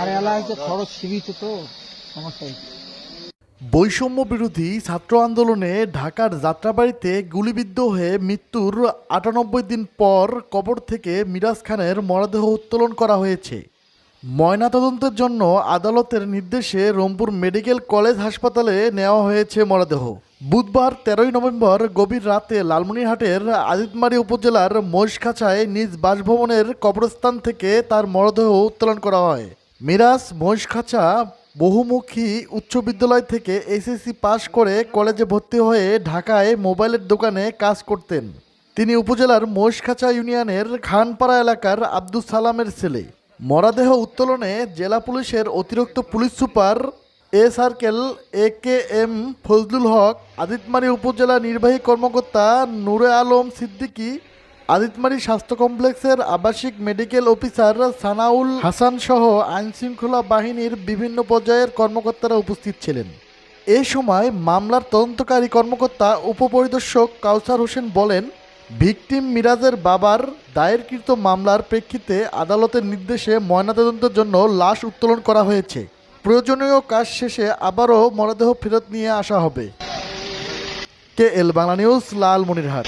আর এলা হচ্ছে খরচ সীমিত তো সমস্যা বৈষম্য বিরোধী ছাত্র আন্দোলনে ঢাকার যাত্রাবাড়িতে গুলিবিদ্ধ হয়ে মৃত্যুর আটানব্বই দিন পর কবর থেকে মিরাজ খানের মরদেহ উত্তোলন করা হয়েছে। ময়নাতদন্তের জন্য আদালতের নির্দেশে রংপুর মেডিকেল কলেজ হাসপাতালে নেওয়া হয়েছে মরদেহ। বুধবার তেরোই নভেম্বর গভীর রাতে লালমনিরহাটের আদিতমারি উপজেলার মহিষখাঁচায় নিজ বাসভবনের কবরস্থান থেকে তার মরদেহ উত্তোলন করা হয়। মিরাজ মহিষখাঁচা বহুমুখী উচ্চ বিদ্যালয় থেকে এসএসসি পাশ করে কলেজে ভর্তি হয়ে ঢাকায় মোবাইলের দোকানে কাজ করতেন। তিনি উপজেলার মহিষখাঁচা ইউনিয়নের খানপাড়া এলাকার আব্দুল সালামের ছেলে। মরাদেহ উত্তোলনে জেলা পুলিশের অতিরিক্ত police super A circle, A K M Fazlul Haque, Aditmari উপজেলা নির্বাহী কর্মকর্তা নূরে আলম সিদ্দিকী, আদিতমারি স্বাস্থ্য কমপ্লেক্সের আবাসিক মেডিকেল অফিসার সানাউল হাসান সহ আইনশৃঙ্খলা বাহিনীর বিভিন্ন পর্যায়ের কর্মকর্তারা উপস্থিত ছিলেন। এ সময় মামলার তদন্তকারী কর্মকর্তা, উপপরিদর্শক কাউসার হোসেন বলেন, ভিকটিম মিরাজের বাবার দায়েরকৃত মামলার প্রেক্ষিতে আদালতের নির্দেশে ময়নাতদন্তের জন্য লাশ উত্তোলন করা হয়েছে। প্রয়োজনীয় কাজ শেষে আবারও মরদেহ ফেরত নিয়ে আসা হবে। K L Bangla news, Lalmonirhat.